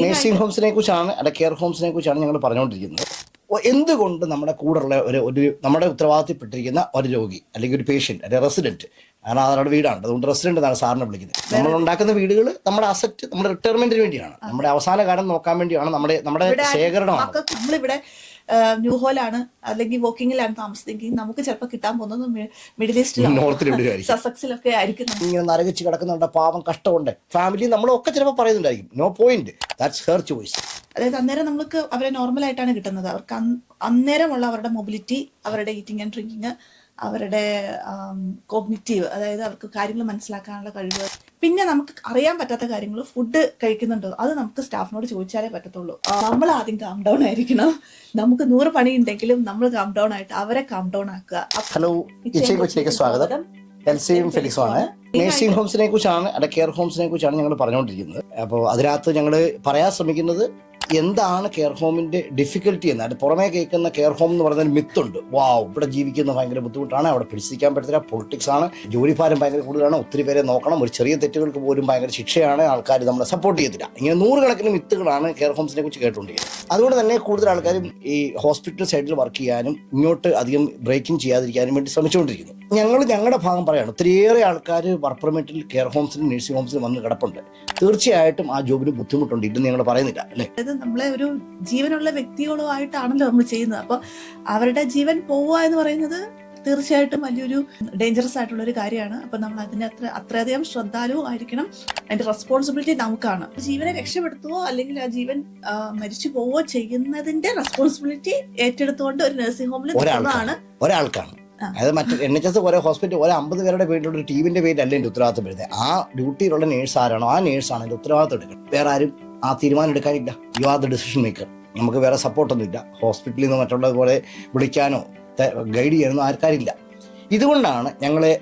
Nursing ഹോംസിനെ കുറിച്ചാണ് അല്ല care ഹോംസിനെ കുറിച്ചാണ് ഞങ്ങൾ പറഞ്ഞുകൊണ്ടിരിക്കുന്നത്. എന്തുകൊണ്ട് നമ്മുടെ കൂടെയുള്ള ഒരു ഒരു നമ്മുടെ ഉത്തരവാദിത്തപ്പെട്ടിരിക്കുന്ന ഒരു രോഗി അല്ലെങ്കിൽ ഒരു പേഷ്യന്റ് അല്ലെങ്കിൽ റെസിഡന്റ് കാരണം അവരുടെ വീടാണ്. അതുകൊണ്ട് റെസിഡന്റ് എന്നാണ് സാറിനെ വിളിക്കുന്നത്. നമ്മൾ ഉണ്ടാക്കുന്ന വീടുകൾ നമ്മുടെ അസറ്റ് നമ്മുടെ റിട്ടയർമെന്റിന് വേണ്ടിയാണ്. നമ്മുടെ അവസാന കാലം നോക്കാൻ വേണ്ടിയാണ് നമ്മുടെ നമ്മുടെ ശേഖരണമാണ്. നമ്മളിവിടെ ന്യൂ ഹോലാണ് അല്ലെങ്കിൽ വോക്കിങ്ങിലാണ് താമസിച്ചെങ്കിൽ നമുക്ക് ചിലപ്പോൾ കിട്ടാൻ പോകുന്നത് മിഡിൽ ഈസ്റ്റിലും സസക്സിലൊക്കെ ആയിരിക്കും ഇങ്ങനെ നരകിച്ച് കിടക്കുന്നുണ്ട് പാവം കഷ്ടമുണ്ട്. ഫാമിലി നമ്മളൊക്കെ ചിലപ്പോൾ പറയുന്നുണ്ടായിരിക്കും. No point that's her choice അതായത് അന്നേരം നമുക്ക് അവരെ നോർമൽ ആയിട്ടാണ് കിട്ടുന്നത്. അവർക്ക് അന്ന് അന്നേരമുള്ള അവരുടെ മൊബിലിറ്റി അവരുടെ ഈറ്റിംഗ് ആൻഡ് ഡ്രിങ്കിങ് അവരുടെ കോഗ്നിറ്റീവ് അതായത് അവർക്ക് കാര്യങ്ങൾ മനസ്സിലാക്കാനുള്ള കഴിവ് പിന്നെ നമുക്ക് അറിയാൻ പറ്റാത്ത കാര്യങ്ങൾ ഫുഡ് കഴിക്കുന്നുണ്ടോ? അത് നമുക്ക് സ്റ്റാഫിനോട് ചോദിച്ചാലേ പറ്റത്തുള്ളൂ. നമ്മൾ ആദ്യം കാം ഡൗൺ ആയിരിക്കണം. നമുക്ക് നൂറ് പണി ഉണ്ടെങ്കിലും നമ്മൾ കാം ഡൗൺ ആയിട്ട് അവരെ കാം ഡൗൺ ആക്കുക. ഹലോ സ്വാഗതം. എൽസിയും ഫെലിക്സും ആണ്. നേഴ്സിംഗ് ഹോംസിനെ കുറിച്ചാണ് അല്ല കെയർ ഹോംസിനെ കുറിച്ചാണ് ഞങ്ങൾ പറഞ്ഞുകൊണ്ടിരിക്കുന്നത് അപ്പോൾ അതിനകത്ത് ഞങ്ങൾ പറയാൻ ശ്രമിക്കുന്നത് എന്താണ് കെയർ ഹോമിന്റെ ഡിഫിക്കൽട്ടി എന്ന്? അത് പുറമേ കേൾക്കുന്ന കെയർ ഹോം എന്ന് പറയുന്ന മിത്തുണ്ട് വാ ഇവിടെ ജീവിക്കുന്ന ഭയങ്കര ബുദ്ധിമുട്ടാണ്. അവിടെ പിടിച്ചിരിക്കാൻ പറ്റത്തില്ല. പൊളിറ്റിക്സ് ആണ്. ജോലിഭാരം ഭയങ്കര കൂടുതലാണ്. ഒത്തിരി പേരെ നോക്കണം. ഒരു ചെറിയ തെറ്റുകൾക്ക് പോലും ഭയങ്കര ശിക്ഷയാണ്. ആൾക്കാർ നമ്മളെ സപ്പോർട്ട് ചെയ്തില്ല ഇങ്ങനെ നൂറുകണക്കിന് മിത്തുകളാണ് കെയർ ഹോംസിനെ കുറിച്ച് കേട്ടുകൊണ്ടിരിക്കുന്നത്. അതുകൊണ്ട് തന്നെ കൂടുതൽ ആൾക്കാരും ഈ ഹോസ്പിറ്റൽ സൈഡിൽ വർക്ക് ചെയ്യാനും ഇങ്ങോട്ട് അധികം ബ്രേക്കിംഗ് ചെയ്യാതിരിക്കാനും വേണ്ടി ശ്രമിച്ചുകൊണ്ടിരിക്കുന്നു. ഞങ്ങൾ ഞങ്ങളുടെ ഭാഗം പറയാണ്. ഒത്തിരിയേറെ ആൾക്കാർ വർക്ക് പെർമിറ്റിൽ കെയർ ഹോംസിലും നഴ്സിംഗ് ഹോംസിലും വന്ന് കിടപ്പുണ്ട്. തീർച്ചയായിട്ടും ആ ജോബിന് ബുദ്ധിമുട്ടുണ്ട്. ഇല്ലെന്ന് ഞങ്ങൾ പറയുന്നില്ല അല്ലേ? നമ്മളെ ഒരു ജീവനുള്ള വ്യക്തികളോ ആയിട്ടാണല്ലോ നമ്മൾ ചെയ്യുന്നത്. അപ്പോൾ അവരുടെ ജീവൻ പോവുക എന്ന് പറയുന്നത് തീർച്ചയായിട്ടും വലിയൊരു ഡേഞ്ചറസ് ആയിട്ടുള്ള ഒരു കാര്യമാണ്. അപ്പൊ നമ്മൾ അതിന് അത്ര അത്രയധികം ശ്രദ്ധാലുവും ആയിരിക്കണം. അതിന്റെ റെസ്പോൺസിബിലിറ്റി നമുക്കാണ്. ജീവനെ രക്ഷപ്പെടുത്തുവോ അല്ലെങ്കിൽ ആ ജീവൻ മരിച്ചു പോവോ ചെയ്യുന്നതിന്റെ റെസ്പോൺസിബിലിറ്റി ഏറ്റെടുത്തുകൊണ്ട് ഒരു നഴ്സിംഗ് ഹോമിൽ ഒരാൾക്കാണ്. ആ. അതായത് മറ്റു എൻ എച്ച് എസ് ഓരോ ഹോസ്പിറ്റൽ ഓരോ അമ്പത് പേരുടെ പേരിലുള്ള ഒരു ടീമിന്റെ പേരിലല്ല എന്റെ ഉത്തരവാദിത്തം വരുന്നത്. ആ ഡ്യൂട്ടിയിലുള്ള നേഴ്സ് ആരാണോ ആ നേഴ്സാണ് എന്റെ ഉത്തരവാദിത്തം എടുക്കുന്നത്. വേറെ ആരും ആ തീരുമാനം എടുക്കാനില്ല you are the decision maker നമുക്ക് വേറെ സപ്പോർട്ടൊന്നും ഇല്ല. ഹോസ്പിറ്റലിൽ നിന്ന് മറ്റുള്ളത് പോലെ വിളിക്കാനോ ഗൈഡ് ചെയ്യാനോ ആർക്കാരില്ല ഇതുകൊണ്ടാണ് ഞങ്ങളെ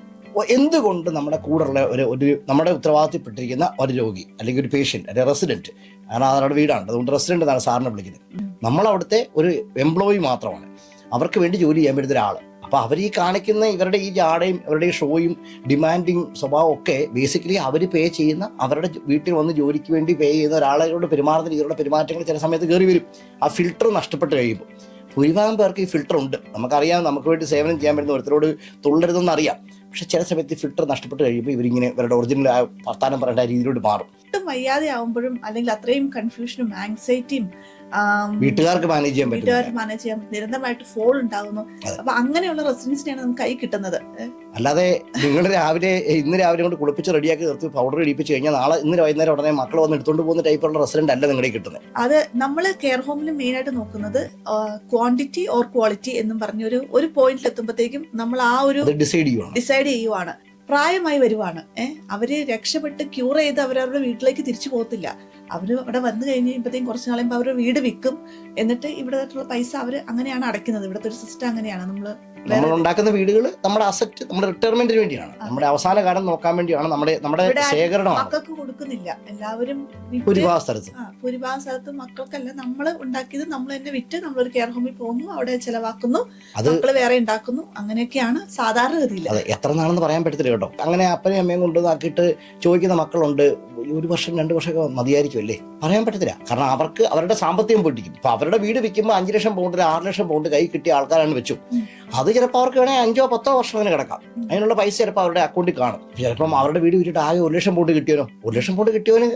എന്തുകൊണ്ട് നമ്മുടെ കൂടെയുള്ള ഒരു ഒരു നമ്മുടെ ഉത്തരവാദിത്തപ്പെട്ടിരിക്കുന്ന ഒരു രോഗി അല്ലെങ്കിൽ ഒരു പേഷ്യന്റ് അല്ലെങ്കിൽ റെസിഡന്റ് കാരണം അവരുടെ വീടാണ്. അതുകൊണ്ട് റെസിഡന്റ് എന്നാണ് സാറിനെ വിളിക്കുന്നത്. നമ്മൾ അവിടുത്തെ ഒരു എംപ്ലോയി മാത്രമാണ്. അവർക്ക് വേണ്ടി ജോലി ചെയ്യാൻ പറ്റുന്ന ഒരാൾ അപ്പൊ അവർ ഈ കാണിക്കുന്ന ഇവരുടെ ഈ ജാടയും ഇവരുടെ ഈ ഷോയും ഡിമാൻഡിങ് സ്വഭാവം ഒക്കെ ബേസിക്കലി അവർ പേ ചെയ്യുന്ന അവരുടെ വീട്ടിൽ വന്ന് ജോലിക്ക് വേണ്ടി പേ ചെയ്യുന്ന ഒരാളോട് പെരുമാറുന്ന രീതിയിലുള്ള പെരുമാറ്റങ്ങൾ ചില സമയത്ത് കയറി വരും. ആ ഫിൽട്ടർ നഷ്ടപ്പെട്ട് കഴിയുമ്പോൾ. ഭൂരിഭാഗം പേർക്ക് ഈ ഫിൽട്ടർ ഉണ്ട്. നമുക്കറിയാം നമുക്ക് വേണ്ടി സേവനം ചെയ്യാൻ പറ്റുന്ന ഒരുത്തരോട് തുള്ളരുതെന്ന് അറിയാം പക്ഷെ ചില സമയത്ത് ഫിൽട്ടർ നഷ്ടപ്പെട്ട് കഴിയുമ്പോൾ ഇവരിങ്ങനെ ഇവരുടെ ഒറിജിനൽ വർത്താനം പറയേണ്ട രീതിയിലോട്ട് മാറും. ഒട്ടും വയ്യാതെ ആവുമ്പോഴും അല്ലെങ്കിൽ അത്രയും കൺഫ്യൂഷനും ആങ്സൈറ്റിയും വീട്ടുകാർക്ക് മാനേജ് ചെയ്യാൻ പറ്റില്ല വീട്ടുകാർ മാനേജ് ചെയ്യാൻ നിരന്തരമായിട്ട് ഫോൾ ഉണ്ടാകുന്നു. അപ്പൊ അങ്ങനെയുള്ള റെസിഡൻസിനെയാണ് നമുക്ക് കൈ കിട്ടുന്നത്. അല്ലാതെ നിങ്ങൾ രാവിലെ ഇന്ന് രാവിലെ കൊണ്ട് കുളിപ്പിച്ച് റെഡിയാക്കി നിർത്തി പൗഡർ ഇടിപ്പിച്ച് കഴിഞ്ഞാൽ നാളെ ഇന്ന് വൈകുന്നേരം ഉടനെ മക്കൾ വന്ന് എടുത്തുകൊണ്ട് പോകുന്ന ടൈപ്പുള്ള റെസിഡന്റ് അല്ല നിങ്ങളുടെ കിട്ടുന്നത്. അത് നമ്മൾ കെയർ ഹോമിൽ മെയിൻ ആയിട്ട് നോക്കുന്നത് ക്വാണ്ടിറ്റി ഓർ ക്വാളിറ്റി എന്നും പറഞ്ഞ ഒരു ഒരു പോയിന്റിൽ എത്തുമ്പോഴത്തേക്കും നമ്മൾ ആ ഒരു ഡിസൈഡ് ചെയ്യുവാണ്. ഡിസൈഡ് ചെയ്യുവാണ്. പ്രായമായി വരുവാണ്. ഏഹ് അവർ രക്ഷപ്പെട്ട് ക്യൂർ ചെയ്ത് അവരവരുടെ വീട്ടിലേക്ക് തിരിച്ചു പോകത്തില്ല. അവർ അവിടെ വന്നു കഴിഞ്ഞ് കഴിയുമ്പോഴത്തേക്കും കുറച്ച് നാളുമ്പോൾ അവർ വീട് വിൽക്കും. എന്നിട്ട് ഇവിടത്തുള്ള പൈസ അവർ അങ്ങനെയാണ് അടയ്ക്കുന്നത്. ഇവിടുത്തെ ഒരു സിസ്റ്റം അങ്ങനെയാണ്. നമ്മൾ നമ്മൾ ഉണ്ടാക്കുന്ന വീടുകൾ നമ്മുടെ അസറ്റ് നമ്മുടെ റിട്ടയർമെന്റിന് വേണ്ടിയാണ്. നമ്മുടെ അവസാന കാലം നോക്കാൻ വേണ്ടിയാണ് നമ്മുടെ നമ്മുടെ ശേഖരണം മക്കൾക്ക് കൊടുക്കുന്നില്ല. എല്ലാവരും ഭൂരിഭാഗം സ്ഥലത്ത്. ഭൂരിഭാഗം സ്ഥലത്ത് മക്കൾക്കല്ല. നമ്മൾ ഉണ്ടാക്കിയത് നമ്മൾ തന്നെ വിറ്റ് നമ്മൾ ഒരു കെയർ ഹോമിൽ പോകുന്നു അവിടെ ചെലവാക്കുന്നു അത് വേറെ ഉണ്ടാക്കുന്നു. അങ്ങനെയൊക്കെയാണ് സാധാരണഗതിയിൽ അതെ എത്ര നാളെന്ന് പറയാൻ പറ്റത്തില്ല കേട്ടോ. അങ്ങനെ അപ്പനെയും അമ്മയും കൊണ്ടുവന്നാക്കിയിട്ട് ചോദിക്കുന്ന മക്കളുണ്ട്. ഒരു വർഷം രണ്ട് വർഷമൊക്കെ മതിയായിരിക്കും അല്ലേ പറയാൻ പറ്റത്തില്ല. കാരണം അവർക്ക് അവരുടെ സാമ്പത്തികം പൊട്ടിക്കും. ഇപ്പൊ അവരുടെ വീട് വിൽക്കുമ്പോൾ അഞ്ച് ലക്ഷം പൗണ്ട് ആറ് ലക്ഷം പൗണ്ട് കൈ കിട്ടിയ ആൾക്കാരാണ് വെച്ചു. അത് ചിലപ്പോൾ അവർക്ക് വേണമെങ്കിൽ അഞ്ചോ പത്തോ വർഷം അങ്ങനെ കിടക്കാം. അതിനുള്ള പൈസ ചിലപ്പോൾ അവരുടെ അക്കൗണ്ടിൽ കാണും. ചിലപ്പം അവരുടെ വീട് വിറ്റിട്ട് ആകെ ഒരു ലക്ഷം പൗണ്ട് കിട്ടിയവനോ? ഒരു ലക്ഷം പൗണ്ട് കിട്ടിയവന്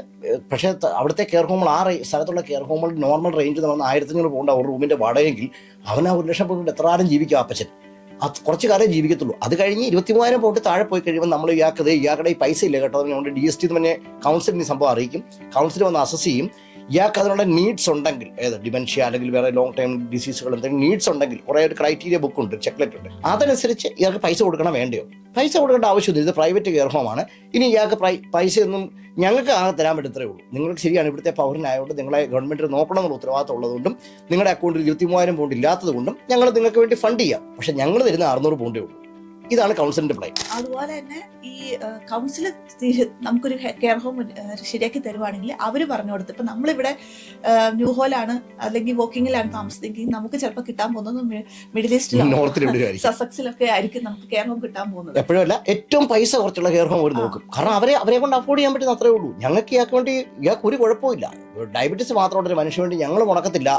പക്ഷെ അവിടുത്തെ കെയർ ഹോമുകൾ ആ സ്ഥലത്തുള്ള കെയർ ഹോമുകൾ നോർമൽ റേഞ്ച് എന്ന് പറഞ്ഞാൽ ആയിരത്തഞ്ഞൂറ് പൗണ്ട് ഒരു റൂമിന്റെ വാടകയെങ്കിൽ അവൻ ആ ഒരു ലക്ഷം പൗണ്ട് എത്ര ആരും ജീവിക്കും അപ്പച്ചൻ? കുറച്ച് കാലം ജീവിക്കത്തുള്ളൂ. അത് കഴിഞ്ഞ് ഇരുപത്തി മൂവായിരം പോട്ട് താഴെ പോയി കഴിയുമ്പോൾ നമ്മൾ ഇയാൾക്കത് ഇയാളുടെ ഈ പൈസ ഇല്ല കേട്ടോ? അതുകൊണ്ട് ഡി എസ് ടി തന്നെ കൗൺസിലിന് സംഭവം അറിയിക്കും. കൗൺസിൽ വന്ന് അസസ് ചെയ്യും. ഇയാൾക്ക് അതിനുള്ള നീഡ്സ് ഉണ്ടെങ്കിൽ ഏത് ഡിമെൻഷ്യ അല്ലെങ്കിൽ വേറെ ലോങ് ടൈം ഡിസീസുകൾ എന്തെങ്കിലും നീഡ്സ് ഉണ്ടെങ്കിൽ കുറേ ഒരു ക്രൈറ്റീരിയ ബുക്ക് ഉണ്ട് ചെക്ക്ലെറ്റ് ഉണ്ട്. അതനുസരിച്ച് ഇയാൾക്ക് പൈസ കൊടുക്കണം വേണ്ടയോ? പൈസ കൊടുക്കേണ്ട ആവശ്യമില്ല. ഇത് പ്രൈവറ്റ് കെയർ ഹോമാണ് ഇനി ഇയാൾക്ക് പൈസയൊന്നും ഞങ്ങൾക്ക് ആകെ തരാൻ പറ്റത്തേ ഉള്ളൂ. നിങ്ങൾക്ക് ശരിയാണ് ഇവിടുത്തെ പൗരനായതുകൊണ്ട് നിങ്ങളെ ഗവൺമെന്റ് നോക്കണം എന്നുള്ള ഉത്തരവാദിത്തം ഉള്ളതുകൊണ്ടും നിങ്ങളുടെ അക്കൗണ്ടിൽ ഇരുപത്തി മൂവായിരം പൗണ്ട് ഇല്ലാത്തതുകൊണ്ടും ഞങ്ങൾ നിങ്ങൾക്ക് വേണ്ടി ഫണ്ട് ചെയ്യാം. പക്ഷെ ഞങ്ങൾ തരുന്ന അറുന്നൂറ് പൗണ്ടേ ഉള്ളൂ. ഇതാണ് കൗൺസിലിന്റെ പ്ലേ അതുപോലെ തന്നെ ഈ കൗൺസിൽ നമുക്കൊരു കെയർ ഹോം ശരിയാക്കി തരുവാണെങ്കിൽ അവർ പറഞ്ഞു കൊടുത്ത് ഇപ്പൊ നമ്മളിവിടെ ന്യൂ ഹോലാണ് അല്ലെങ്കിൽ വോക്കിങ്ങിലാണ് താമസിച്ചെങ്കിൽ നമുക്ക് ചിലപ്പോൾ കിട്ടാൻ പോകുന്നത് മിഡിൽ ആയിരിക്കും. സസക്സിലൊക്കെ ആയിരിക്കും നമുക്ക് കെയർ ഹോം കിട്ടാൻ പോകുന്നത്. എപ്പോഴും അല്ല ഏറ്റവും പൈസ കുറച്ചുള്ള കെയർ ഹോം അവർ നോക്കും. കാരണം അവരെ അവരെ കൊണ്ട് അഫോർഡ് ചെയ്യാൻ പറ്റുന്ന അത്രേ ഉള്ളൂ. ഞങ്ങൾക്ക് ഇയാൾക്ക് വേണ്ടി ഇയാൾക്ക് ഒരു കുഴപ്പമില്ല ഡയബറ്റീസ് മാത്രമുള്ള ഒരു മനുഷ്യന് വേണ്ടി ഞങ്ങൾ മുടക്കത്തില്ല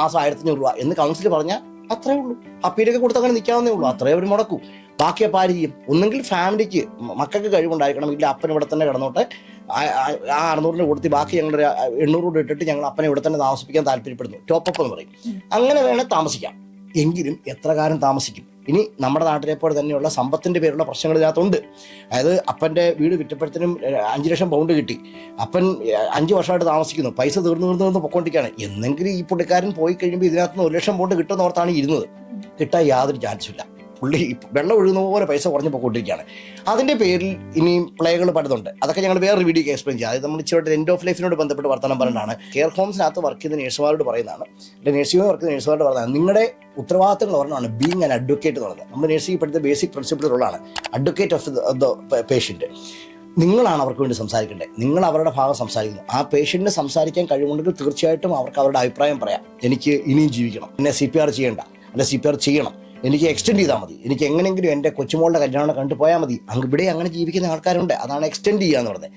മാസം ആയിരത്തി അഞ്ഞൂറ് രൂപ എന്ന് കൗൺസിൽ പറഞ്ഞാൽ അത്രേ ഉള്ളൂ. അപ്പീലൊക്കെ കൊടുത്ത് അങ്ങനെ നിൽക്കാവുന്നേ ഉള്ളൂ. അത്രേ അവർ മുടക്കൂ. ബാക്കി അപ്പം ആര് ചെയ്യും? ഒന്നെങ്കിൽ ഫാമിലിക്ക് മക്കൾക്ക് കഴിവുണ്ടായിരിക്കണം. ഇല്ല അപ്പൻ ഇവിടെ തന്നെ കിടന്നോട്ടെ. ആ- അറുന്നൂറിന് കൊടുത്ത് ബാക്കി ഞങ്ങളുടെ എണ്ണൂറ് രൂപ ഇട്ടിട്ട് ഞങ്ങൾ അപ്പനെ ഇവിടെ തന്നെ താമസിപ്പിക്കാൻ താല്പര്യപ്പെടുന്നു. ടോപ്പ് എന്ന് പറയും. അങ്ങനെ വേണേൽ താമസിക്കാം. എങ്കിലും എത്ര കാലം താമസിക്കും? ഇനി നമ്മുടെ നാട്ടിലെ പോലെ തന്നെയുള്ള സമ്പത്തിന്റെ പേരുള്ള പ്രശ്നങ്ങൾ ഇതിനകത്തുണ്ട് അതായത് അപ്പന്റെ വീട് വിറ്റപ്പോഴത്തേനും അഞ്ച് ലക്ഷം പൗണ്ട് കിട്ടി. അപ്പൻ അഞ്ച് വർഷമായിട്ട് താമസിക്കുന്നു. പൈസ തീർന്നു തീർന്നു തീർന്ന് പൊക്കോണ്ടിരിക്കുകയാണ്. എന്നെങ്കിലും ഈ പുള്ളിക്കാരൻ പോയി കഴിയുമ്പോൾ ഇതിനകത്ത് നിന്ന് ഒരു ലക്ഷം പൗണ്ട് കിട്ടുന്ന ഓർത്താണ് ഇരുന്നത്. കിട്ടാൻ യാതൊരു ചാൻസും ഇല്ല. പുള്ളി വെള്ളം ഒഴുകുന്ന പോലെ പൈസ കുറഞ്ഞ് പോയിക്കൊണ്ടിരിക്കുകയാണ്. അതിന്റെ പേരിൽ ഇനിയും പ്ലേകൾ പലതുണ്ട്. അതൊക്കെ ഞങ്ങൾ വേറൊരു വീഡിയോ എക്സ്പ്ലെയിൻ ചെയ്യാം. അതായത് നമ്മൾ ഇച്ചിരി എൻഡ് ഓഫ് ലൈഫിനോട് ബന്ധപ്പെട്ട് വർത്തമാനം പറഞ്ഞാണ് കെയർ ഹോംസിനകത്ത് വർക്ക് ചെയ്യുന്ന നേഴ്സുമാരോട് പറയുന്നതാണ്. അല്ലെങ്കിൽ നേഴ്സിംഗ് വർക്ക് ചെയ്യുന്ന നേഴ്സുമാരോട് പറയുന്നത് നിങ്ങളുടെ ഉത്തരവാദിത്തങ്ങൾ പറഞ്ഞാണ് ബീങ് ആൻ അഡ്വക്കേറ്റ് എന്ന് പറയുന്നത്. നമ്മൾ നേഴ്സിംഗ് പഠിച്ച ബേസിക് പ്രിൻസിപ്പിളുകളാണ് അഡ്വക്കേറ്റ് ഓഫ് ദ പേഷ്യന്റ് നിങ്ങളാണ് അവർക്ക് വേണ്ടി സംസാരിക്കേണ്ടത്. നിങ്ങൾ അവരുടെ ഭാഗം സംസാരിക്കുന്നു. ആ പേഷ്യന്റിന് സംസാരിക്കാൻ കഴിവുണ്ടെങ്കിൽ തീർച്ചയായിട്ടും അവർക്ക് അവരുടെ അഭിപ്രായം പറയാം. എനിക്ക് ഇനിയും ജീവിക്കണം. എന്നെ സി പി ആർ ചെയ്യേണ്ട. എന്നെ സി പി ആർ ചെയ്യണം. എനിക്ക് എക്സ്റ്റെൻഡ് ചെയ്താൽ മതി. എനിക്ക് എങ്ങനെയെങ്കിലും എന്റെ കൊച്ചുമോളുടെ കല്യാണം കണ്ടു പോയാൽ മതി. അങ്ങ് ഇവിടെ അങ്ങനെ ജീവിക്കുന്ന ആൾക്കാരുണ്ട്. അതാണ് എക്സ്റ്റെൻഡ് ചെയ്യുക എന്ന് പറഞ്ഞത്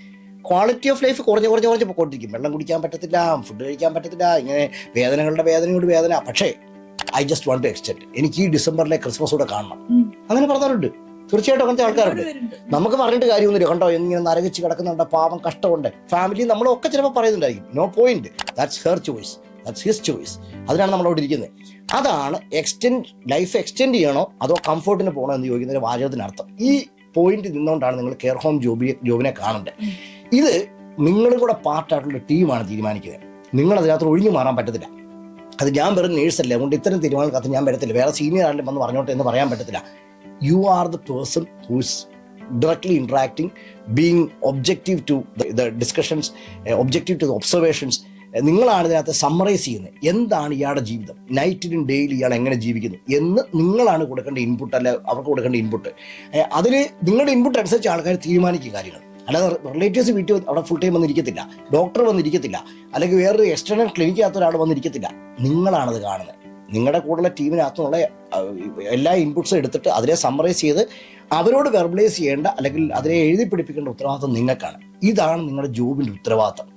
ക്വാളിറ്റി ഓഫ് ലൈഫ് കുറഞ്ഞ് കുറഞ്ഞ് കുറഞ്ഞ് പൊക്കോണ്ടിരിക്കും. വെള്ളം കുടിക്കാൻ പറ്റത്തില്ല ഫുഡ് കഴിക്കാൻ പറ്റത്തില്ല ഇങ്ങനെ വേദനകളുടെ വേദനയോട് വേദന. പക്ഷേ I just want to extend എനിക്ക് ഈ ഡിസംബറിലെ ക്രിസ്മസ് കൂടെ കാണണം. അങ്ങനെ പറഞ്ഞവരുണ്ട് തീർച്ചയായിട്ടും അങ്ങനത്തെ ആൾക്കാരുണ്ട്. നമുക്ക് പറഞ്ഞിട്ട് കാര്യമൊന്നുമില്ല. കണ്ടോ ഇങ്ങനെ നരകിച്ച് കിടക്കുന്നുണ്ട്. പാവം കഷ്ടമുണ്ട്. ഫാമിലി നമ്മളൊക്കെ ചിലപ്പോൾ പറയുന്നുണ്ടായിരിക്കും. No point that's her choice that's his choice അതിനാണ് നമ്മളവിടെ ഇരിക്കുന്നത്. അതാണ് എക്സ്റ്റെൻഡ് ലൈഫ് എക്സ്റ്റെൻഡ് ചെയ്യണോ അതോ കംഫർട്ടിന് പോകണോ എന്ന് ചോദിക്കുന്നതിന് വാചകത്തിനർത്ഥം ഈ പോയിന്റ് നിന്നുകൊണ്ടാണ് നിങ്ങൾ കെയർ ഹോം ജോബി ജോബിനെ കാണേണ്ടത്. ഇത് നിങ്ങളും കൂടെ പാർട്ടായിട്ടുള്ള ടീമാണ് തീരുമാനിക്കുന്നത്. നിങ്ങൾ അതിനകത്ത് ഒഴിഞ്ഞു മാറാൻ പറ്റത്തില്ല. അത് ഞാൻ വെറും നേഴ്സല്ലേ അതുകൊണ്ട് ഇത്തരം തീരുമാനങ്ങൾക്കകത്ത് ഞാൻ വരത്തില്ല. വേറെ സീനിയർ ആരെങ്കിലും വന്ന് പറഞ്ഞോട്ടെ എന്ന് പറയാൻ പറ്റത്തില്ല. You are the person whose being objective to the, the discussions, uh, objective to the observations. നിങ്ങളാണ് ഇതിനകത്ത് സമ്മറൈസ് ചെയ്യുന്നത്. എന്താണ് ഇയാളുടെ ജീവിതം? നൈറ്റിലും ഡെയിലി ഇയാൾ എങ്ങനെ ജീവിക്കുന്നു? എന്ന് നിങ്ങളാണ് കൊടുക്കേണ്ട ഇൻപുട്ട് അല്ല അവർക്ക് കൊടുക്കേണ്ട ഇൻപുട്ട് അതിൽ നിങ്ങളുടെ ഇൻപുട്ട് അനുസരിച്ച് ആൾക്കാർ തീരുമാനിക്കും കാര്യങ്ങൾ. അല്ലാതെ റിലേറ്റീവ്സ് വീട്ടിൽ അവിടെ ഫുൾ ടൈം വന്നിരിക്കത്തില്ല. ഡോക്ടർ വന്നിരിക്കത്തില്ല. അല്ലെങ്കിൽ വേറൊരു എക്സ്റ്റേണൽ ക്ലിനിക്കകത്ത് ഒരാൾ വന്നിരിക്കത്തില്ല. നിങ്ങളാണത് കാണുന്നത്. നിങ്ങളുടെ കൂടെയുള്ള ടീമിനകത്തുള്ള എല്ലാ ഇൻപുട്സും എടുത്തിട്ട് അതിനെ സമ്മറൈസ് ചെയ്ത് അവരോട് വെർബലൈസ് ചെയ്യേണ്ട അല്ലെങ്കിൽ അതിനെ എഴുതി പിടിപ്പിക്കേണ്ട ഉത്തരവാദിത്തം നിങ്ങൾക്കാണ്. ഇതാണ് നിങ്ങളുടെ ജോബിന്റെ ഉത്തരവാദിത്വം.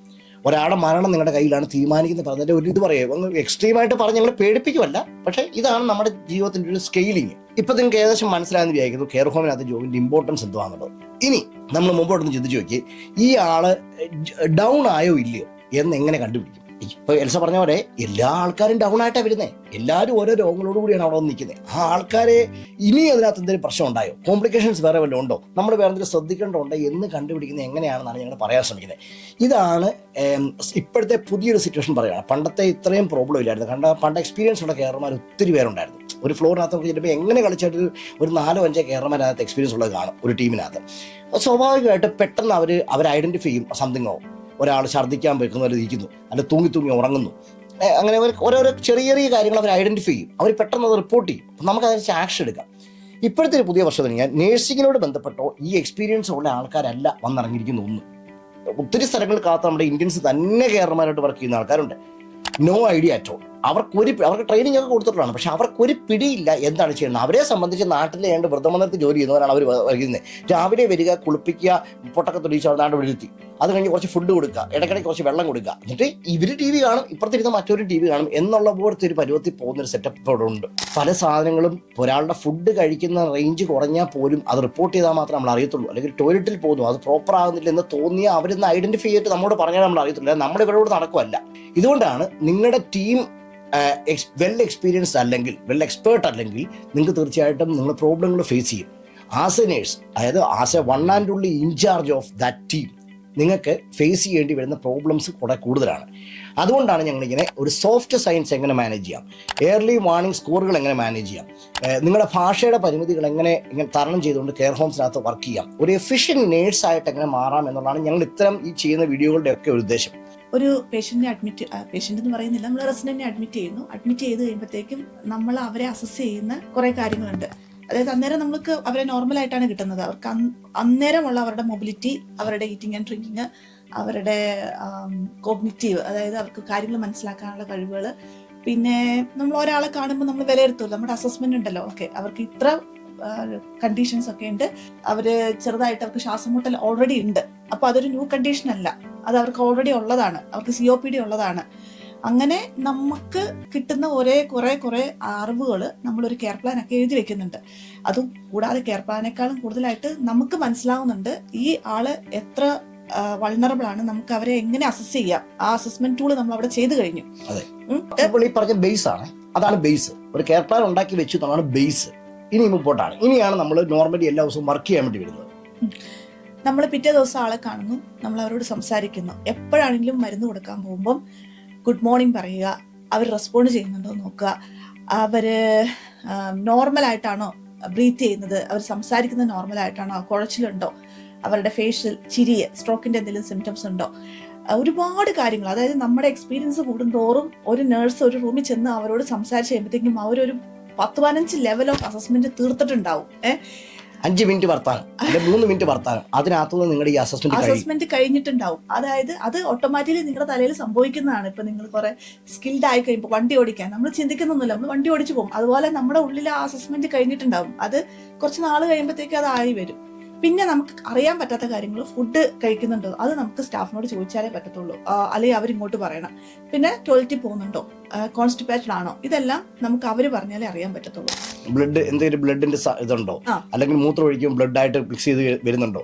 ഒരാളുടെ മരണം നിങ്ങളുടെ കയ്യിലാണ് തീരുമാനിക്കുന്നത് പറഞ്ഞതിന്റെ ഒരു ഇത് പറയുക. എക്സ്ട്രീമായിട്ട് പറഞ്ഞ് ഞങ്ങൾ പേടിപ്പിക്കുമല്ല പക്ഷേ ഇതാണ് നമ്മുടെ ജീവിതത്തിന്റെ ഒരു സ്കെയിലിംഗ് ഇപ്പം നിങ്ങൾക്ക് ഏകദേശം മനസ്സിലായെന്ന് വിചാരിക്കുന്നു കെയർ ഹോമിനകത്ത് ജോബിന്റെ ഇമ്പോർട്ടൻസ് എന്തുവാണെന്നുള്ളത് ഇനി നമ്മൾ മുമ്പോട്ടൊന്ന് ചിന്തിച്ച് നോക്കി ഈ ആൾ ഡൗൺ ആയോ ഇല്ലയോ എന്ന് എങ്ങനെ കണ്ടുപിടിക്കും? ഇപ്പൊ എൽസ പറഞ്ഞ പോലെ എല്ലാ ആൾക്കാരും ഡൗൺ ആയിട്ടാണ് വരുന്നത് എല്ലാവരും ഓരോ രോഗങ്ങളോട് കൂടിയാണ് അവിടെ വന്ന് നിൽക്കുന്നത് ആ ആൾക്കാരെ ഇനി അതിനകത്ത് എന്തെങ്കിലും പ്രശ്നം ഉണ്ടായോ? കോംപ്ലിക്കേഷൻസ് വേറെ വല്ലതും ഉണ്ടോ? നമ്മൾ വേറെ എന്തെങ്കിലും ശ്രദ്ധിക്കേണ്ടതുണ്ടോ? എന്ന് കണ്ടുപിടിക്കുന്നത് എങ്ങനെയാണെന്നാണ് ഞങ്ങൾ പറയാൻ ശ്രമിക്കുന്നത്. ഇതാണ് ഇപ്പോഴത്തെ പുതിയൊരു സിറ്റുവേഷൻ പറയുകയാണ്. പണ്ടത്തെ ഇത്രയും പ്രോബ്ലം ഇല്ലായിരുന്നു. കണ്ട പണ്ട് എക്സ്പീരിയൻസ് ഉള്ള കെയർമാർ ഒത്തിരി പേരുണ്ടായിരുന്നു. ഒരു ഫ്ലോറിനകത്ത് നമുക്ക് ചിലപ്പോൾ എങ്ങനെ കളിച്ചിട്ട് ഒരു- നാലോ അഞ്ചോ കെയർമാരകത്ത് എക്സ്പീരിയൻസ് ഉള്ളത് കാണും ഒരു ടീമിനകത്ത് സ്വാഭാവികമായിട്ട് പെട്ടെന്ന് അവർ അവർ ഐഡന്റിഫൈ ചെയ്യും സംതിങ്ങോ ഒരാൾ ഛർദ്ദിക്കാൻ വെക്കുന്നവർ ഇരിക്കുന്നു അല്ലെ തൂങ്ങി തൂങ്ങി ഉറങ്ങുന്നു. അങ്ങനെ ഓരോരോ ചെറിയ ചെറിയ കാര്യങ്ങൾ അവർ ഐഡന്റിഫൈ ചെയ്യും. അവർ പെട്ടെന്ന് അത് റിപ്പോർട്ട് ചെയ്യും. അപ്പം നമുക്ക് അതിനെ ആക്ഷൻ എടുക്കാം. ഇപ്പോഴത്തെ ഒരു പുതിയ വർഷം ഞാൻ നേഴ്സിങ്ങിനോട് ബന്ധപ്പെട്ടോ ഈ എക്സ്പീരിയൻസ് ഉള്ള ആൾക്കാരല്ല വന്നിറങ്ങിയിരിക്കുന്ന ഒന്നും. ഒത്തിരി സ്ഥലങ്ങളിൽ കാത്ത നമ്മുടെ ഇന്ത്യൻസ് തന്നെ കേരളമാരായിട്ട് വർക്ക് ചെയ്യുന്ന ആൾക്കാരുണ്ട്. നോ ഐഡിയ അറ്റോ അവർക്ക് ഒരു അവർക്ക് ട്രെയിനിങ് ഒക്കെ കൊടുത്തിട്ടുള്ളതാണ്. പക്ഷെ അവർക്ക് ഒരു പിടിയില്ല എന്താണ് ചെയ്യുന്നത്. അവരെ സംബന്ധിച്ച് നാട്ടിലെ ഏണ്ട് വൃദ്ധമന്ദിരത്തിൽ ജോലി ചെയ്യുന്നവരാണ് അവർ വരുന്നത്. രാവിലെ വരിക കുളിപ്പിക്കുക പൊട്ടൊക്കെ തൊടിച്ച് അവിടെ നാട് വിഴുത്തി അത് കഴിഞ്ഞ് കുറച്ച് ഫുഡ് കൊടുക്കുക ഇടയ്ക്കിടയ്ക്ക് കുറച്ച് വെള്ളം കൊടുക്കുക. എന്നിട്ട് ഇവർ ടി വി കാണും ഇപ്പുറത്തിരുന്ന മറ്റൊരു ടി വി കാണും എന്നുള്ള പോലത്തെ ഒരു പരുവത്തിൽ പോകുന്ന ഒരു സെറ്റപ്പ് ഇവിടെ ഉണ്ട്. പല സാധനങ്ങളും ഒരാളുടെ ഫുഡ് കഴിക്കുന്ന റേഞ്ച് കുറഞ്ഞാൽ പോലും അത് റിപ്പോർട്ട് ചെയ്താൽ മാത്രമേ നമ്മൾ അറിയത്തുള്ളൂ. അല്ലെങ്കിൽ ടോയ്ലറ്റിൽ പോകുന്നു. അത് പ്രോപ്പർ ആകുന്നില്ല എന്ന് തോന്നിയാൽ അവരിന്ന് ഐഡന്റിഫൈ ചെയ്തിട്ട് നമ്മോട് പറഞ്ഞാൽ നമ്മൾ അറിയത്തുള്ളൂ. നമ്മൾ ഇവരോട് നടക്കുമല്ല ഇതുകൊണ്ടാണ് നിങ്ങളുടെ ടീം വെൽ എക്സ്പീരിയൻസ്ഡ് അല്ലെങ്കിൽ വെൽ എക്സ്പേർട്ട് അല്ലെങ്കിൽ നിങ്ങൾക്ക് തീർച്ചയായിട്ടും നിങ്ങൾ പ്രോബ്ലങ്ങൾ ഫേസ് ചെയ്യും. ആസ് എ നേഴ്സ് അതായത് as a one and only in charge of that team നിങ്ങൾക്ക് ഫേസ് ചെയ്യേണ്ടി വരുന്ന പ്രോബ്ലംസ് കുറെ കൂടുതലാണ്. അതുകൊണ്ടാണ് ഞങ്ങളിങ്ങനെ ഒരു സോഫ്റ്റ് സയൻസ് എങ്ങനെ മാനേജ് ചെയ്യാം? എയർലി വാർണിംഗ് സ്കോറുകൾ എങ്ങനെ മാനേജ് ചെയ്യാം? നിങ്ങളുടെ ഭാഷയുടെ പരിമിതികൾ എങ്ങനെ ഇങ്ങനെ തരണം ചെയ്തുകൊണ്ട് കെയർ ഹോംസിനകത്ത് വർക്ക് ചെയ്യാം? ഒരു എഫിഷ്യൻ നേഴ്സായിട്ട് എങ്ങനെ മാറാം എന്നുള്ളതാണ് ഞങ്ങൾ ഇത്തരം ഈ ചെയ്യുന്ന വീഡിയോകളുടെയൊക്കെ ഉദ്ദേശം. ഒരു പേഷ്യന്റിനെ അഡ്മിറ്റ് പേഷ്യന്റ് എന്ന് പറയുന്നില്ല നമ്മൾ റെസിഡന്റിനെ അഡ്മിറ്റ് ചെയ്യുന്നു. അഡ്മിറ്റ് ചെയ്ത് കഴിയുമ്പോഴത്തേക്കും നമ്മൾ അവരെ അസസ് ചെയ്യുന്ന കുറേ കാര്യങ്ങളുണ്ട്. അതായത് അന്നേരം നമുക്ക് അവരെ നോർമലായിട്ടാണ് കിട്ടുന്നത്. അവർക്ക് അന്ന് അന്നേരമുള്ള അവരുടെ മൊബിലിറ്റി അവരുടെ ഈറ്റിംഗ് ആൻഡ് ഡ്രിങ്കിങ് അവരുടെ കോഗ്നിറ്റീവ് അതായത് അവർക്ക് കാര്യങ്ങൾ മനസ്സിലാക്കാനുള്ള കഴിവുകൾ പിന്നെ നമ്മൾ ഒരാളെ കാണുമ്പോൾ നമ്മൾ വിലയിരുത്തുമല്ലോ. നമ്മുടെ അസസ്മെന്റ് ഉണ്ടല്ലോ. ഓക്കെ അവർക്ക് ഇത്ര കണ്ടീഷൻസ് ഒക്കെ ഉണ്ട്. അവർ ചെറുതായിട്ട് അവർക്ക് ശ്വാസം മുട്ടൽ ഓൾറെഡി ഉണ്ട്. അപ്പൊ അതൊരു ന്യൂ കണ്ടീഷൻ അല്ല. അത് അവർക്ക് ഓൾറെഡി ഉള്ളതാണ്. അവർക്ക് സി ഒ പി ഡി ഉള്ളതാണ്. അങ്ങനെ നമുക്ക് കിട്ടുന്ന ഒരേ കുറെ കുറെ അറിവുകൾ നമ്മളൊരു കെയർ പ്ലാൻ ഒക്കെ എഴുതി വെക്കുന്നുണ്ട്. അതും കൂടാതെ കെയർ പ്ലാനേക്കാളും കൂടുതലായിട്ട് നമുക്ക് മനസ്സിലാവുന്നുണ്ട് ഈ ആൾ എത്ര വൾണറബിൾ ആണ്. നമുക്ക് അവരെ എങ്ങനെ അസസ് ചെയ്യാം? ആ അസസ്മെന്റ് ടൂൾ നമ്മൾ അവിടെ ചെയ്തു കഴിഞ്ഞു. ഈ പറഞ്ഞ ബേസ് ആണ്. അതാണ് ബേസ് ഒരു കെയർ പ്ലാൻ ഉണ്ടാക്കി വെച്ചു ബേസ് ഇനി ഇമ്പോർട്ടാണ് ഇനിയാണ് നമ്മൾ നോർമലി എല്ലാ ദിവസവും വർക്ക് ചെയ്യാൻ വേണ്ടി വരുന്നത്. നമ്മൾ പിറ്റേ ദിവസം ആളെ കാണുന്നു നമ്മൾ അവരോട് സംസാരിക്കുന്നു. എപ്പോഴാണെങ്കിലും മരുന്ന് കൊടുക്കാൻ പോകുമ്പം ഗുഡ് മോർണിംഗ് പറയുക അവർ റെസ്പോണ്ട് ചെയ്യുന്നുണ്ടോ നോക്കുക. അവർ നോർമൽ ആയിട്ടാണോ ബ്രീത്ത് ചെയ്യുന്നത്? അവർ സംസാരിക്കുന്നത് നോർമൽ ആയിട്ടാണോ? കുഴച്ചിലുണ്ടോ? അവരുടെ ഫേഷ്യൽ ചിരിയ സ്ട്രോക്കിന്റെ എന്തെങ്കിലും സിംറ്റംസ് ഉണ്ടോ? ഒരുപാട് കാര്യങ്ങൾ. അതായത് നമ്മുടെ എക്സ്പീരിയൻസ് കൂടുന്തോറും ഒരു നേഴ്സ് ഒരു റൂമിൽ ചെന്ന് അവരോട് സംസാരിച്ച് കഴിയുമ്പോഴത്തേക്കും അവരൊരു പത്ത് പതിനഞ്ച് ലെവൽ ഓഫ് അസസ്മെന്റ് തീർത്തിട്ടുണ്ടാവും. ഏഹ് അഞ്ച് മിനിറ്റ് വർത്താനം. അല്ലെങ്കിൽ മൂന്ന് മിനിറ്റ് വർത്താനം. അതിനകത്തുനിന്ന് നിങ്ങളുടെ ഈ അസസ്മെന്റ് അസസ്മെന്റ് കഴിഞ്ഞിട്ടുണ്ടാവും. അതായത് അത് ഓട്ടോമാറ്റിക്കലി നിങ്ങളുടെ തലയിൽ സംഭവിക്കുന്നതാണ്. ഇപ്പൊ നിങ്ങൾ കുറെ സ്കിൽഡ് ആയി കഴിയുമ്പോൾ വണ്ടി ഓടിക്കാൻ. നമ്മൾ ചിന്തിക്കുന്നൊന്നുമില്ല. നമ്മൾ വണ്ടി ഓടിച്ചു പോകും. അതുപോലെ നമ്മുടെ ഉള്ളിൽ ആ അസസ്മെന്റ് കഴിഞ്ഞിട്ടുണ്ടാവും. അത് കുറച്ച് നാൾ കഴിയുമ്പോഴത്തേക്ക് അത് ആയി വരും. പിന്നെ നമുക്ക് അറിയാൻ പറ്റാത്ത കാര്യങ്ങൾ ഫുഡ് കഴിക്കുന്നുണ്ടോ? അത് നമുക്ക് സ്റ്റാഫിനോട് ചോദിച്ചാലേ പറ്റത്തുള്ളൂ. അല്ലെങ്കിൽ അവരിങ്ങോട്ട് പറയണം. പിന്നെ ടോയ്ലറ്റിൽ പോകുന്നുണ്ടോ? കോൺസ്റ്റിപ്പേറ്റഡ് ആണോ ഇതെല്ലാം നമുക്ക് അവർ പറഞ്ഞാലേ അറിയാൻ പറ്റത്തുള്ളൂ. ബ്ലഡ് എന്തെങ്കിലും ബ്ലഡിന്റെ ഇതുണ്ടോ. അല്ലെങ്കിൽ മൂത്രം ഒഴിക്കും ബ്ലഡ് ആയിട്ട് മിക്സ് ചെയ്ത് വരുന്നുണ്ടോ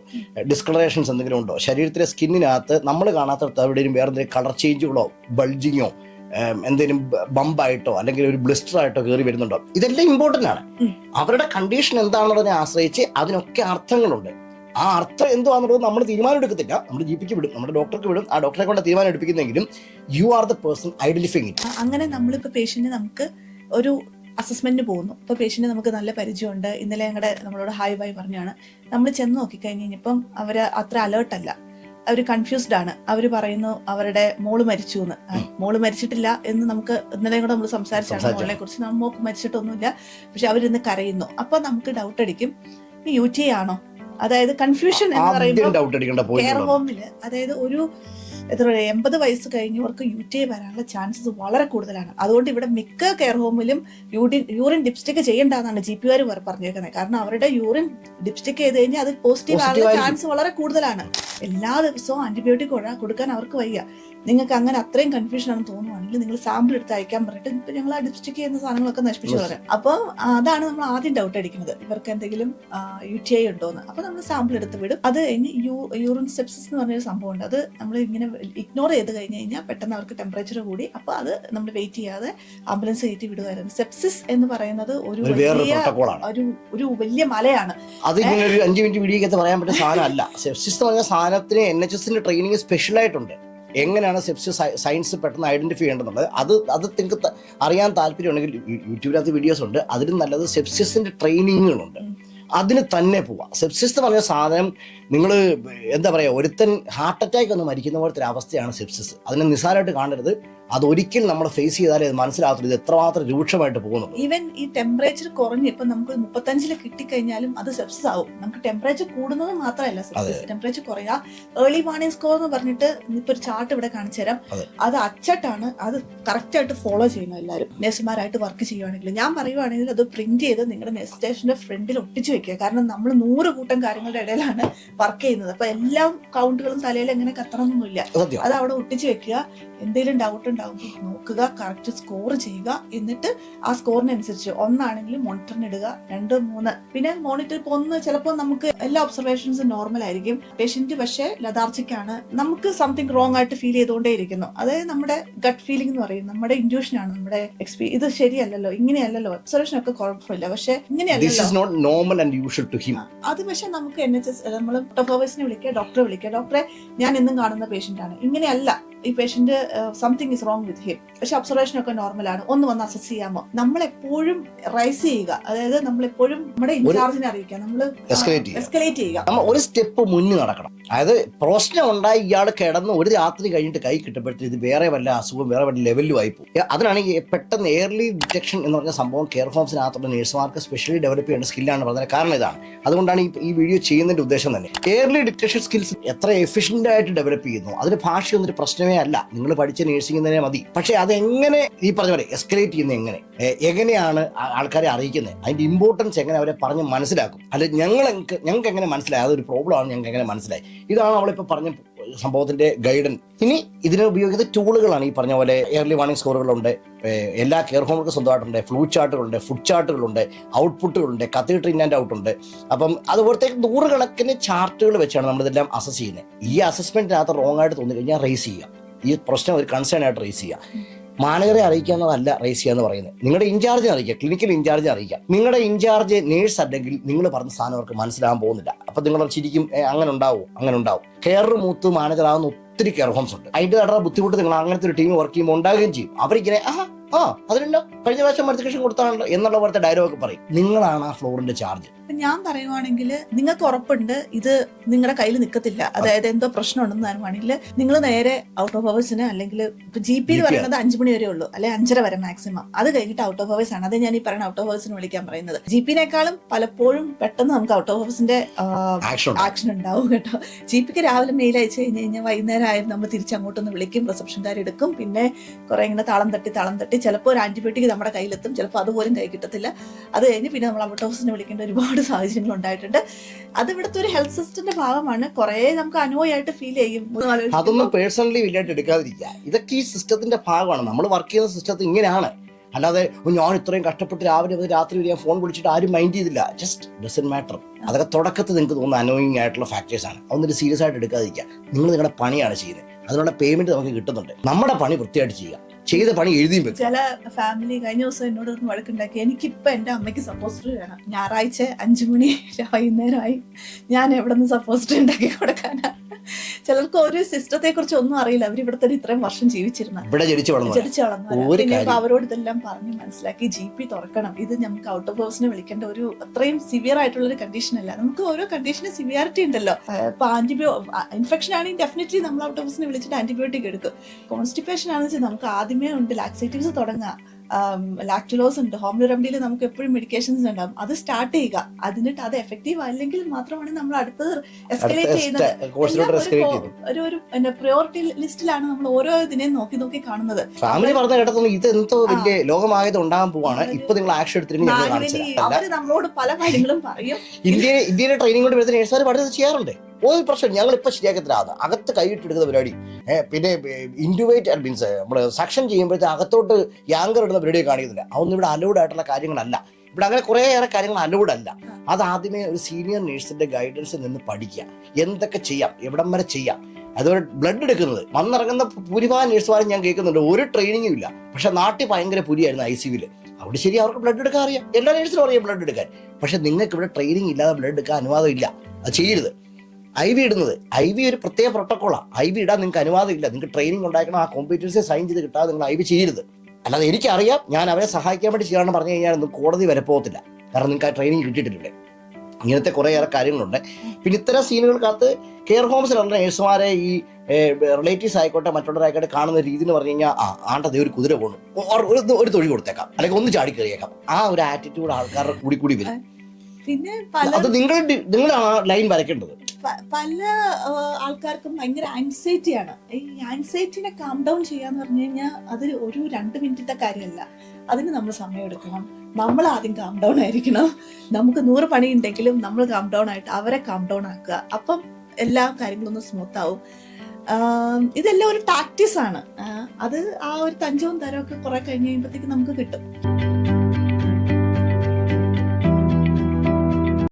ഡിസ്കളറേഷൻസ് എന്തെങ്കിലും ഉണ്ടോ? ശരീരത്തിലെ സ്കിന്നിനകത്ത് നമ്മൾ കാണാത്ത എവിടെയും വേറെ എന്തെങ്കിലും കളർ ചേഞ്ചുകളോ ബൾജിങ്ങോ എന്തെങ്കിലും ബമ്പായിട്ടോ അല്ലെങ്കിൽ ഒരു ബ്ലിസ്റ്റർ ആയിട്ടോ കയറി വരുന്നുണ്ടോ? ഇതെല്ലാം ഇമ്പോർട്ടന്റ് ആണ്. അവരുടെ കണ്ടീഷൻ എന്താണെന്നുള്ളതിനെ ആശ്രയിച്ച് അതിനൊക്കെ അർത്ഥങ്ങളുണ്ട്. ആ അർത്ഥം എന്തുവാന്നുള്ളത് നമ്മൾ തീരുമാനം എടുക്കത്തില്ല നമ്മൾ ജി പിക്ക് വിടും നമ്മുടെ ഡോക്ടർക്ക് വിടും. ആ ഡോക്ടറെ കൊണ്ട് തീരുമാനം എടുപ്പിക്കുന്നെങ്കിലും you are the person identifying it അങ്ങനെ നമ്മളിപ്പോ പേഷ്യന്റ് നമുക്ക് ഒരു അസസ്മെന്റ് പോകുന്നു. ഇപ്പൊ പേഷ്യന്റ് നമുക്ക് നല്ല പരിചയമുണ്ട്. ഇന്നലെ ഞങ്ങളുടെ നമ്മളോട് ഹായ് ബൈ പറഞ്ഞാണ്. നമ്മൾ ചെന്ന് നോക്കിക്കഴിഞ്ഞ് കഴിഞ്ഞപ്പം അവർ അത്ര അലേർട്ട് അവർ കൺഫ്യൂസ്ഡ് ആണ്. അവർ പറയുന്നു അവരുടെ മോൾ മരിച്ചു എന്ന് മോൾ മരിച്ചിട്ടില്ല എന്ന് നമുക്ക് ഇന്നലെ കൂടെ നമ്മൾ സംസാരിച്ചാണ് മോളിനെ മോളെ കുറിച്ച് നമുക്ക് മരിച്ചിട്ടൊന്നുമില്ല. പക്ഷെ അവരിന്ന് കരയുന്നു. അപ്പൊ നമുക്ക് ഡൗട്ട് അടിക്കും. യു ടി ആണോ? അതായത് കൺഫ്യൂഷൻ എന്ന് പറയുമ്പോൾ കെയർ ഹോമിൽ അതായത് ഒരു എത്ര പറയാ എൺപത് വയസ്സ് കഴിഞ്ഞവർക്ക് യു ടി ഐ വരാനുള്ള ചാൻസസ് വളരെ കൂടുതലാണ്. അതുകൊണ്ട് ഇവിടെ മിക്ക കെയർ ഹോമിലും യൂറിൻ യൂറിൻ ഡിപ്സ്റ്റിക് ചെയ്യേണ്ടതാണ് ജി പി ആർ പറഞ്ഞേക്കുന്നത് കാരണം അവരുടെ യൂറിൻ ഡിപ്സ്റ്റിക് ചെയ്ത് കഴിഞ്ഞാൽ അത് പോസിറ്റീവ് ആകാനുള്ള ചാൻസ് വളരെ കൂടുതലാണ്. എല്ലാ ദിവസവും ആന്റിബയോട്ടിക് കൊടുക്കാൻ അവർക്ക് വയ്യ. നിങ്ങൾക്ക് അങ്ങനെ അത്രയും കൺഫ്യൂഷൻ ആണെന്ന് തോന്നുവാണെങ്കിൽ നിങ്ങൾ സാമ്പിൾ എടുത്ത് അയക്കാൻ പറഞ്ഞിട്ട് ഇപ്പൊ ഞങ്ങൾ ആ ചെയ്യുന്ന സാധനങ്ങളൊക്കെ നശിപ്പിച്ചു. പറയാം അപ്പോൾ അതാണ് നമ്മൾ ആദ്യം ഡൗട്ട് അടിക്കുന്നത്. ഇവർക്ക് എന്തെങ്കിലും യു ടി ഐ ഉണ്ടോ എന്ന് അപ്പൊ നമ്മൾ സാമ്പിൾ എടുത്ത് വിടും. അത് കഴിഞ്ഞ് യൂ യൂറിൻ സെപ്സിസ് എന്ന് പറഞ്ഞൊരു സംഭവം ഉണ്ട് അത് നമ്മൾ ഇങ്ങനെ ഇഗ്നോർ ചെയ്ത് കഴിഞ്ഞ് കഴിഞ്ഞാൽ പെട്ടെന്ന് അവർക്ക് ടെമ്പറേച്ചർ കൂടി. അപ്പൊ അത് നമ്മൾ വെയിറ്റ് ചെയ്യാതെ ആംബുലൻസ് കയറ്റി വിടുമായിരുന്നു സെപ്സിസ് എന്ന് പറയുന്നത് ഒരു വലിയ ഒരു ഒരു വലിയ മലയാണ്. അത് ഇങ്ങനെ ഒരു അഞ്ച് മിനിറ്റ് വീഡിയോ പറയാൻ പറ്റുന്ന സാധനമല്ല. സെപ്സിസ് എന്ന് പറഞ്ഞ സാധനത്തിന് എൻ എച്ച് എസിന്റെ ട്രെയിനിങ് സ്പെഷ്യൽ ആയിട്ടുണ്ട്. എങ്ങനെയാണ് സെപ്സിസ് സയൻസ് പെട്ടെന്ന് ഐഡന്റിഫൈ ചെയ്യേണ്ടതുള്ളത്? അത് അത് നിങ്ങൾക്ക് അറിയാൻ താല്പര്യമുണ്ടെങ്കിൽ യൂട്യൂബിനകത്ത് വീഡിയോസ് ഉണ്ട്. അതിലും നല്ലത് സെപ്സിസിന്റെ ട്രെയിനിങ്ങുകളുണ്ട്. അതിന് തന്നെ പോവാം. സെപ്സിസ് എന്ന് പറഞ്ഞ സാധനം നിങ്ങൾ എന്താ പറയുക ഒരുത്തൻ ഹാർട്ട് അറ്റാക്ക് ഒന്ന് മരിക്കുന്ന പോലത്തെ ഒരു അവസ്ഥയാണ് സെപ്സിസ്. അതിനെ നിസ്സാരമായിട്ട് കാണരുത്. അത് ഒരിക്കൽ നമ്മൾ ഫേസ് ചെയ്താലേ അത് മനസ്സിലാകത്തുള്ളൂ. ഇത് എത്രമാത്രം രൂക്ഷമായിട്ട് പോകുന്നു. ഈവൻ ഈ ടെമ്പറേച്ചർ കുറഞ്ഞ് ഇപ്പൊ നമുക്ക് മുപ്പത്തഞ്ചിൽ കിട്ടിക്കഴിഞ്ഞാലും അത് സെപ്സിസ് ആവും. നമുക്ക് ടെമ്പറേച്ചർ കൂടുന്നത് മാത്രമല്ല സെപ്സിസ് ടെമ്പറേച്ചർ കുറയുക ഏർലി വാർണിംഗ് സ്കോർ എന്ന് പറഞ്ഞിട്ട് ഇപ്പൊ ഒരു ചാർട്ട് ഇവിടെ കാണിച്ചു തരാം. അത്. അച്ചട്ടാണ്. അത് കറക്റ്റ് ആയിട്ട് ഫോളോ ചെയ്യണം എല്ലാവരും. നേഴ്സുമാരായിട്ട് വർക്ക് ചെയ്യുവാണെങ്കിൽ. ഞാൻ പറയുവാണെങ്കിൽ അത് പ്രിന്റ് ചെയ്ത് നിങ്ങളുടെ നേഴ്സ് സ്റ്റേഷന്റെ ഫ്രണ്ടിൽ ഒട്ടിച്ചു വെക്കുക. കാരണം നമ്മൾ നൂറ് കൂട്ടം കാര്യങ്ങളുടെ ഇടയിലാണ് വർക്ക് ചെയ്യുന്നത്. അപ്പൊ എല്ലാ കൗണ്ടുകളും തലയിൽ എങ്ങനെ കത്തണമെന്നൊന്നുമില്ല അത് അവിടെ ഒട്ടിച്ചു വെക്കുക. എന്തെങ്കിലും ഡൗട്ട് ഉണ്ടാകുമ്പോൾ നോക്കുക കറക്റ്റ് സ്കോർ ചെയ്യുക. എന്നിട്ട് ആ സ്കോറിനനുസരിച്ച് ഒന്നാണെങ്കിൽ മോണിറ്ററിന് ഇടുക രണ്ട് മൂന്ന്. പിന്നെ മോണിറ്റർ ഇപ്പോൾ ഒന്ന് ചിലപ്പോൾ നമുക്ക് എല്ലാ ഒബ്സർവേഷൻസും നോർമൽ ആയിരിക്കും. പേഷ്യന്റ് പക്ഷേ ലതാർജിക്കാണ് നമുക്ക് സംതിങ് റോങ് ആയിട്ട് ഫീൽ ചെയ്തുകൊണ്ടേ ഇരിക്കുന്നു അതായത് നമ്മുടെ ഗട്ട് ഫീലിംഗ് എന്ന് പറയും. നമ്മുടെ ഇൻഡ്യൂഷൻ ആണ് നമ്മുടെ എക്സ്പീരിയൻസ് ഇത് ശരിയല്ലല്ലോ ഇങ്ങനെയല്ലല്ലോ. ഒബ്സർവേഷൻ ഒക്കെ കുഴപ്പമില്ല. പക്ഷേ ഇങ്ങനെയല്ലോ ഇങ്ങനെയല്ലല്ലോ അത് പക്ഷെ നമുക്ക് എൻ എച്ച് എസ് നമ്മൾ ഡോക്ടേഴ്സിനെ വിളിക്കുക ഡോക്ടറെ വിളിക്കുക. ഡോക്ടറെ ഞാൻ എന്നും കാണുന്ന പേഷ്യന്റ് ആണ്. ഇങ്ങനെയല്ല. ഈ patient something is wrong with him പക്ഷെ ഒബ്സർവേഷൻ ഒക്കെ നോർമലാണ് ഒന്ന് വന്ന് അസസ് ചെയ്യാമോ നമ്മളെപ്പോഴും റൈസ് ചെയ്യുക. അതായത് നമ്മളെപ്പോഴും നമ്മുടെ ഇൻചാർജിനെ അറിയിക്കുക. നമ്മൾ. എസ്കലേറ്റ് ചെയ്യുക. നമ്മൾ ഒരു സ്റ്റെപ്പ് മുന്നിൽ നടക്കണം. അതായത് പ്രശ്നം ഉണ്ടായി ഇയാൾ കിടന്ന് ഒരു രാത്രി കഴിഞ്ഞിട്ട് കൈ കിട്ടുമ്പോഴത്തേക്ക് ഇത് വേറെ വല്ല അസുഖം വേറെ വല്ല ലെവലിലും ആയി പോകും അതിനാണ് ഈ പെട്ടെന്ന് എയർലി ഡിറ്റക്ഷൻ എന്ന് പറഞ്ഞ സംഭവം കെയർ ഫോംസിനകത്തുള്ള നഴ്സുമാർക്ക് സ്പെഷ്യലി ഡെവലപ്പ് ചെയ്യേണ്ട സ്കില്ലാണ് പറഞ്ഞത്. കാരണം ഇതാണ്. അതുകൊണ്ടാണ് ഈ ഈ വീഡിയോ ചെയ്യുന്നതിന്റെ ഉദ്ദേശം തന്നെ. എയർലി ഡിറ്റക്ഷൻ സ്കിൽസ് എത്ര എഫിഷ്യന്റ് ആയിട്ട് ഡെവലപ്പ് ചെയ്യുന്നു? അതിന് ഭാഷയൊന്നും ഒരു പ്രശ്നമേ അല്ല. നിങ്ങൾ പഠിച്ച നഴ്സിംഗ് തന്നെ മതി. പക്ഷെ അതെങ്ങനെ ഈ പറഞ്ഞ പോലെ എസ്കലേറ്റ് ചെയ്യുന്നത് എങ്ങനെ? എങ്ങനെയാണ് ആൾക്കാരെ അറിയിക്കുന്നത്? അതിന്റെ ഇമ്പോർട്ടൻസ് എങ്ങനെ അവരെ പറഞ്ഞ് മനസ്സിലാക്കും? അല്ലെ ഞങ്ങൾ ഞങ്ങൾക്ക് എങ്ങനെ മനസ്സിലായി? അതൊരു പ്രോബ്ലം ആണ് ഞങ്ങൾക്ക് എങ്ങനെ മനസ്സിലായി? ഇതാണ് അവളിപ്പോൾ പറഞ്ഞ സംഭവത്തിന്റെ ഗൈഡൻ ഇനി ഇതിനെ ഉപയോഗിക്കുന്ന ടൂളുകളാണ് ഈ പറഞ്ഞ പോലെ എയർലി വാർണിംഗ് സ്കോറുകളുണ്ട് എല്ലാ കെയർ ഹോമുകൾക്ക് സ്വന്തമായിട്ടുണ്ട്. ഫ്ലൂ ചാർട്ടുകളുണ്ട് ഫുഡ് ചാർട്ടുകളുണ്ട് ഔട്ട്പുട്ടുകളുണ്ട് കത്തീഡ്രൽ ഇൻ ആൻഡ് ഔട്ട് ഉണ്ട്. അപ്പം അതുപോലത്തേക്ക് നൂറുകണക്കിന് ചാർട്ടുകൾ വെച്ചാണ് നമ്മളിതെല്ലാം അസസ് ചെയ്യുന്നത്. ഈ അസസ്മെന്റിനകത്ത് റോങ് ആയിട്ട് തോന്നി കഴിഞ്ഞാൽ റേസ് ചെയ്യുക. ഈ പ്രശ്നം ഒരു കൺസേൺ ആയിട്ട് റേസ് ചെയ്യുക മാനേജറെ അറിയിക്കുക എന്നതല്ല റേസ് ചെയ്യുക എന്ന് പറയുന്നത്. നിങ്ങളുടെ ഇൻചാർജ് അറിയിക്കുക ക്ലിനിക്കൽ ഇൻചാർജ് അറിയിക്കുക നിങ്ങളുടെ ഇൻചാർജ് നേഴ്സ് അല്ലെങ്കിൽ നിങ്ങൾ പറഞ്ഞ സാധനം അവർക്ക് മനസ്സിലാകാൻ പോകുന്നില്ല. അപ്പൊ നിങ്ങൾ ശരിക്കും അങ്ങനെ ഉണ്ടാവും അങ്ങനെ ഉണ്ടാവും. കെയർ മൂത്ത് മാനേജർ ആവുന്ന ഒത്തിരി കെയർ ഹോംസ് ഉണ്ട്. അതിന്റെ നടന്ന ബുദ്ധിമുട്ട് നിങ്ങൾ അങ്ങനത്തെ ഒരു ടീം വർക്ക് ചെയ്യുമ്പോൾ ഉണ്ടാകുകയും ചെയ്യും. അവരിങ്ങനെ ആ ആ അതിനുണ്ടോ? കഴിഞ്ഞ പ്രാവശ്യം മരുത്തികൃഷ്ണൻ കൊടുത്താണല്ലോ എന്നുള്ള പോലത്തെ ഡയലോഗ് പറയും. നിങ്ങളാണ് ആ ഫ്ലോറിന്റെ ചാർജ് ഇപ്പൊ ഞാൻ പറയുവാണെങ്കിൽ നിങ്ങൾക്ക് ഉറപ്പുണ്ട് ഇത് നിങ്ങളുടെ കയ്യിൽ നിൽക്കത്തില്ല. അതായത് എന്തോ പ്രശ്നമുണ്ടെന്ന് പറയുവാണെങ്കിൽ നിങ്ങൾ നേരെ ഔട്ട് ഓഫ് അവേഴ്സിന് അല്ലെങ്കിൽ ജി പി എന്ന് പറയുന്നത് അഞ്ചു മണി വരെ ഉള്ളൂ അല്ലെ അഞ്ചര വരെ മാക്സിമം അത് കഴിഞ്ഞിട്ട് ഔട്ട് ഓഫ് അവേഴ്സ് ആണ്. അത് ഞാൻ ഈ പറയുന്ന ഔട്ട് ഓഫ് അവേഴ്സിന് വിളിക്കാൻ പറയുന്നത്. ജി പിനേക്കാളും പലപ്പോഴും പെട്ടെന്ന് നമുക്ക് ഔട്ട് ഓഫ് അവേഴ്സിന്റെ ആക്ഷൻ ഉണ്ടാവും. കേട്ടോ. ജി പിക്ക് രാവിലെ മെയിൽ അയച്ചു കഴിഞ്ഞ് കഴിഞ്ഞാൽ വൈകുന്നേരം ആയാലും നമ്മൾ തിരിച്ചങ്ങോട്ടൊന്ന് വിളിക്കും റിസപ്ഷൻകാർ എടുക്കും. പിന്നെ കുറെ ഇങ്ങനെ താളം തട്ടി താളം തട്ടി ചിലപ്പോൾ ഒരു ആന്റിബയോട്ടിക് നമ്മുടെ കയ്യിലെത്തും ചിലപ്പോൾ അതുപോലും കൈ കിട്ടത്തില്ല. അത് കഴിഞ്ഞ് പിന്നെ നമ്മൾ ഔട്ട് ഓഫ് ഹൗസിനെ വിളിക്കേണ്ട ഒരുപാട് സാഹചര്യങ്ങൾ ഉണ്ടായിട്ടുണ്ട് അത് ഇവിടുത്തെ ഒരു ഹെൽത്ത് സിസ്റ്റത്തിന്റെ ഭാഗമാണ്. കുറെ നമുക്ക് അനുഭവമായിട്ട് ഫീൽ ചെയ്യും. അതൊന്നും പേഴ്സണലി വലിയായിട്ട് എടുക്കാതിരിക്കുക. ഇതൊക്കെ ഈ സിസ്റ്റത്തിന്റെ ഭാഗമാണ്. നമ്മൾ വർക്ക് ചെയ്യുന്ന സിസ്റ്റത്തിൽ ഇങ്ങനെയാണ്. അല്ലാതെ ഞാൻ ഇത്രയും കഷ്ടപ്പെട്ട് രാവിലെ മുതൽ രാത്രി വരെ ഫോൺ വിളിച്ചിട്ട് ആരും മൈൻഡ് ചെയ്തില്ല. ജസ്റ്റ് ഡസൻ മാറ്റർ അതൊക്കെ തുടക്കത്തിൽ നിങ്ങൾക്ക് തോന്നുന്ന അനോയിങ് ആയിട്ടുള്ള ഫാക്ടേഴ്സ് ആണ്. അതൊന്നും സീരിയസ് ആയിട്ട് എടുക്കാതിരിക്കുക. നിങ്ങൾ നിങ്ങളുടെ പണിയാണ് ചെയ്യുന്നത്. അതിനുള്ള പേയ്മെന്റ് നമുക്ക് കിട്ടുന്നുണ്ട്. നമ്മുടെ പണി വൃത്തിയായിട്ട് ചെയ്യുക. ചെയ്ത പണി എഴുതിയും ചില ഫാമിലി കഴിഞ്ഞ ദിവസം എന്നോട് ഒന്ന് വഴക്കുണ്ടാക്കി. എനിക്കിപ്പോ എന്റെ അമ്മയ്ക്ക് സപ്പോസ്റ്റർ വേണം. ഞായറാഴ്ച അഞ്ചു മണി വൈകുന്നേരമായി ഞാൻ എവിടെ നിന്ന് സപ്പോസ്റ്റർ ഉണ്ടാക്കി കൊടുക്കാനാ? ചിലർക്ക് ഒരു സിസ്റ്റത്തെ കുറിച്ച് ഒന്നും അറിയില്ല. അവർ ഇവിടെ തന്നെ ഇത്രയും വർഷം ജീവിച്ചിരുന്ന ഇവിടെ ജനിച്ചു വളർന്നു അവരോട് ഇതെല്ലാം പറഞ്ഞ് മനസ്സിലാക്കി ജി പി തുറക്കണം. ഇത് നമുക്ക് ഔട്ട് ഓഫ് ഹൗസിനെ വിളിക്കേണ്ട ഒരു അത്രയും സിവിയർ ആയിട്ടുള്ള ഒരു കണ്ടീഷൻ അല്ല. നമുക്ക് ഓരോ കണ്ടീഷന് സിവിയാരിറ്റി ഉണ്ടല്ലോ. ഇപ്പൊ ആന്റിബയോ ഇൻഫെക്ഷൻ ആണെങ്കിൽ ഡെഫിനറ്റ്ലി നമ്മൾ ഔട്ട് ഓഫ് ഹൗസിനെ വിളിച്ചിട്ട് ആന്റിബയോട്ടിക് എടുക്കും. കോൺസ്റ്റിപ്പേഷൻ ആണെന്ന് വെച്ചാൽ നമുക്ക് ആദ്യമേ ഉണ്ട്. ലാക്സേറ്റീവ്സ് തുടങ്ങാം. ലാക്ടുലോസ് ഉണ്ട്. ഹോം റെമഡിയിൽ നമുക്ക് എപ്പോഴും മെഡിക്കേഷൻസ് ഉണ്ടാവും. അത് സ്റ്റാർട്ട് ചെയ്യുക. അതിനിട്ട് അത് എഫക്റ്റീവ് അല്ലെങ്കിൽ മാത്രമാണ് നമ്മൾ അടുത്തത് എസ്കലേറ്റ് ചെയ്യുന്നത്. ഒരു ഒരു പ്രയോറിറ്റി ലിസ്റ്റിലാണ് നമ്മൾ ഓരോ ഇതിനെയും നോക്കി നോക്കി കാണുന്നത്. ഫാമിലി പറഞ്ഞ ഇത് എന്തോ വലിയ ലോകമായത് ഉണ്ടാകാൻ പോവാണ്. ഇപ്പൊ നിങ്ങൾ ആക്ഷൻ എടുത്തിട്ട് അവർ നമ്മളോട് പല കാര്യങ്ങളും പറയും. ഇന്ത്യ ഇന്ത്യയിലെ ട്രെയിനിങ് കൊണ്ട് വരുന്ന നേഴ്സുമാർ പഠിത്തം ചെയ്യാറുണ്ട്? ഒരു പ്രശ്നം ഞങ്ങൾ ഇപ്പൊ ശരിയാക്കത്തിലാണ് അകത്ത് കൈയിട്ടെടുക്കുന്ന പരിപാടി. പിന്നെ ഇൻഡുവേറ്റ് മീൻസ് നമ്മൾ സക്ഷൻ ചെയ്യുമ്പോഴത്തെ അകത്തോട്ട് യാങ്കർ ഇടുന്ന പരിപാടി കാണിക്കുന്നില്ല. അതൊന്നും ഇവിടെ അലൗഡ് ആയിട്ടുള്ള കാര്യങ്ങളല്ല. ഇവിടെ അങ്ങനെ കുറേയേറെ കാര്യങ്ങൾ അലൗഡ് അല്ല. അത് ആദ്യമേ ഒരു സീനിയർ നേഴ്സിന്റെ ഗൈഡൻസിൽ നിന്ന് പഠിക്കുക. എന്തൊക്കെ ചെയ്യാം? എവിടം വരെ ചെയ്യാം? അതുപോലെ ബ്ലഡ് എടുക്കുന്നത്. വന്നിറങ്ങുന്ന ഭൂരിഭാഗം നേഴ്സുമാരും ഞാൻ കേൾക്കുന്നുണ്ട്. ഒരു ട്രെയിനിങ്ങും ഇല്ല. പക്ഷെ നാട്ടിൽ ഭയങ്കര പുരിയായിരുന്നു ഐ സിയുവിൽ അവിടെ ശരി അവർക്ക് ബ്ലഡ് എടുക്കാൻ അറിയാം. എല്ലാ നേഴ്സിനും അറിയാം ബ്ലഡ് എടുക്കാൻ. പക്ഷെ നിങ്ങൾക്ക് ഇവിടെ ട്രെയിനിങ് ഇല്ലാതെ ബ്ലഡ് എടുക്കാൻ അനുവാദം ഇല്ല അത് ചെയ്യരുത്. ഐ വി ഇടുന്നത്. ഐ വി ഒരു പ്രത്യേക പ്രോട്ടോക്കോളാണ് ഐ വി ഇടാൻ നിങ്ങൾക്ക് അനുവാദം ഇല്ല നിങ്ങൾക്ക് ട്രെയിനിങ് ഉണ്ടാക്കണം ആ കോമ്പറ്റൻസി സൈൻ ചെയ്ത് കിട്ടാതെ നിങ്ങൾ ഐ വി ചെയ്യരുത്. അല്ലാതെ എനിക്കറിയാം ഞാൻ അവരെ സഹായിക്കാൻ വേണ്ടി ചെയ്യാണെന്ന് പറഞ്ഞു കഴിഞ്ഞാൽ ഒന്നും കോടതി വരെ പോകത്തില്ല. കാരണം നിങ്ങൾക്ക് ആ ട്രെയിനിങ് കിട്ടിയിട്ടില്ല? ഇങ്ങനത്തെ കുറേയേറെ കാര്യങ്ങളുണ്ട്. പിന്നെ ഇത്തരം സീനുകൾക്കകത്ത് കെയർ ഹോംസിലുള്ള നേഴ്സുമാരെ ഈ റിലേറ്റീവ്സ് ആയിക്കോട്ടെ മറ്റുള്ളവരായിക്കോട്ടെ കാണുന്ന രീതി എന്ന് പറഞ്ഞു കഴിഞ്ഞാൽ ആ ആണ്ടതേ ഒരു കുതിര പോകണം ഒരു ഒരു തൊഴിൽ കൊടുത്തേക്കാം. അല്ലെങ്കിൽ ഒന്ന് ചാടി കയറിയേക്കാം. ആ ഒരു ആറ്റിറ്റ്യൂഡ് ആൾക്കാരുടെ കൂടി കൂടി വരും. പിന്നെ അത് നിങ്ങൾ നിങ്ങളാണ് ലൈൻ വരയ്ക്കേണ്ടത്. പല ആൾക്കാർക്കും ഭയങ്കര ആൻസൈറ്റിയാണ് ഈ ആൻസൈറ്റിനെ കാം ഡൗൺ ചെയ്യാന്ന് പറഞ്ഞു കഴിഞ്ഞാൽ അത് ഒരു രണ്ട് മിനിറ്റത്തെ കാര്യമല്ല. അതിന് നമ്മൾ സമയം എടുക്കണം. നമ്മൾ ആദ്യം കാം ഡൗൺ ആയിരിക്കണം. നമുക്ക് നൂറ് പണി ഉണ്ടെങ്കിലും നമ്മൾ കാം ഡൗൺ ആയിട്ട് അവരെ കാം ഡൗൺ ആക്കുക. അപ്പം എല്ലാ കാര്യങ്ങളും ഒന്ന് സ്മൂത്ത് ആവും. ഇതെല്ലാം ഒരു ടാക്ടീസ് ആണ്. അത് ആ ഒരു തഞ്ചവും തരവും ഒക്കെ കുറെ കഴിഞ്ഞ് കഴിയുമ്പോഴത്തേക്ക് നമുക്ക് കിട്ടും.